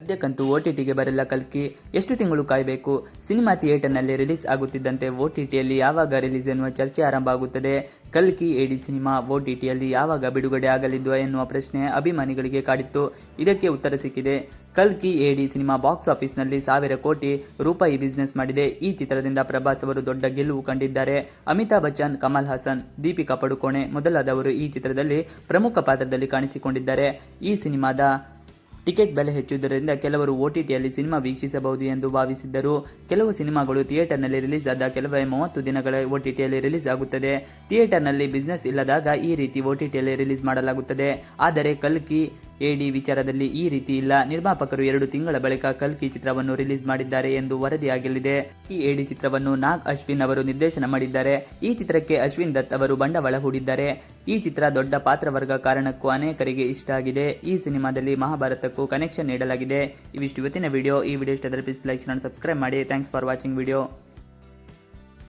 ಸದ್ಯಕ್ಕಂತೂ O T ಟಿಗೆ ಬರಲ್ಲ ಕಲ್ಕಿ ಎಷ್ಟು ತಿಂಗಳು ಕಾಯಬೇಕು? ಸಿನಿಮಾ ಥಿಯೇಟರ್ನಲ್ಲಿ ರಿಲೀಸ್ ಆಗುತ್ತಿದ್ದಂತೆ ಒ ಟಿ ಟಿಯಲ್ಲಿ ಯಾವಾಗ ರಿಲೀಸ್ ಎನ್ನುವ ಚರ್ಚೆ ಆರಂಭ ಆಗುತ್ತದೆ? ಕಲ್ಕಿ ಎಡಿ ಸಿನಿಮಾ ಒ ಟಿ ಟಿಯಲ್ಲಿ ಯಾವಾಗ ಬಿಡುಗಡೆ ಆಗಲಿದ್ದು ಎನ್ನುವ ಪ್ರಶ್ನೆ ಅಭಿಮಾನಿಗಳಿಗೆ ಕಾಡಿತ್ತು. ಇದಕ್ಕೆ ಉತ್ತರ ಸಿಕ್ಕಿದೆ. ಕಲ್ಕಿ ಎಡಿ ಸಿನಿಮಾ ಬಾಕ್ಸ್ ಆಫೀಸ್ನಲ್ಲಿ ಸಾವಿರ ಕೋಟಿ ರೂಪಾಯಿ ಬಿಸ್ನೆಸ್ ಮಾಡಿದೆ. ಈ ಚಿತ್ರದಿಂದ ಪ್ರಭಾಸ್ ಅವರು ದೊಡ್ಡ ಗೆಲುವು ಕಂಡಿದ್ದಾರೆ. ಅಮಿತಾಬ್ ಬಚ್ಚನ್, ಕಮಲ್ ಹಾಸನ್, ದೀಪಿಕಾ ಪಡುಕೋಣೆ ಮೊದಲಾದವರು ಈ ಚಿತ್ರದಲ್ಲಿ ಪ್ರಮುಖ ಪಾತ್ರದಲ್ಲಿ ಕಾಣಿಸಿಕೊಂಡಿದ್ದಾರೆ. ಈ ಸಿನಿಮಾದ ಟಿಕೆಟ್ ಬೆಲೆ ಹೆಚ್ಚುವುದರಿಂದ ಕೆಲವರು ಓಟಿಟಿಯಲ್ಲಿ ಸಿನಿಮಾ ವೀಕ್ಷಿಸಬಹುದು ಎಂದು ಭಾವಿಸಿದ್ದರು. ಕೆಲವು ಸಿನಿಮಾಗಳು ಥಿಯೇಟರ್ನಲ್ಲಿ ರಿಲೀಸ್ ಆದ ಕೆಲವೇ ಮೂವತ್ತು ದಿನಗಳ ಓಟಿಟಿಯಲ್ಲಿ ರಿಲೀಸ್ ಆಗುತ್ತದೆ ಥಿಯೇಟರ್ನಲ್ಲಿ ಬಿಸ್ನೆಸ್ ಇಲ್ಲದಾಗ ಈ ರೀತಿ ಓಟಿಟಿಯಲ್ಲಿ ರಿಲೀಸ್ ಮಾಡಲಾಗುತ್ತದೆ. ಆದರೆ ಕಲ್ಕಿ ಎಡಿ ವಿಚಾರದಲ್ಲಿ ಈ ರೀತಿ ಇಲ್ಲ. ನಿರ್ಮಾಪಕರು ಎರಡು ತಿಂಗಳ ಬಳಿಕ ಕಲ್ಕಿ ಚಿತ್ರವನ್ನು ರಿಲೀಸ್ ಮಾಡಿದ್ದಾರೆ ಎಂದು ವರದಿಯಾಗಲಿದೆ. ಈ ಎಡಿ ಚಿತ್ರವನ್ನು ನಾಗ್ ಅಶ್ವಿನ್ ಅವರು ನಿರ್ದೇಶನ ಮಾಡಿದ್ದಾರೆ. ಈ ಚಿತ್ರಕ್ಕೆ ಅಶ್ವಿನ್ ದತ್ ಅವರು ಬಂಡವಾಳ ಹೂಡಿದ್ದಾರೆ. ಈ ಚಿತ್ರ ದೊಡ್ಡ ಪಾತ್ರವರ್ಗ ಕಾರಣಕ್ಕೂ ಅನೇಕರಿಗೆ ಇಷ್ಟ ಆಗಿದೆ. ಈ ಸಿನಿಮಾದಲ್ಲಿ ಮಹಾಭಾರತಕ್ಕೂ ಕನೆಕ್ಷನ್ ನೀಡಲಾಗಿದೆ. ಇವಿಷ್ಟು ಇವತ್ತಿನ ವಿಡಿಯೋ ಈ ವಿಡಿಯೋ ಇಷ್ಟ ಪ್ಲೀಸ್ ಲೈಕ್ ಸಬ್ಸ್ಕ್ರೈಬ್ ಮಾಡಿ. Thanks for watching video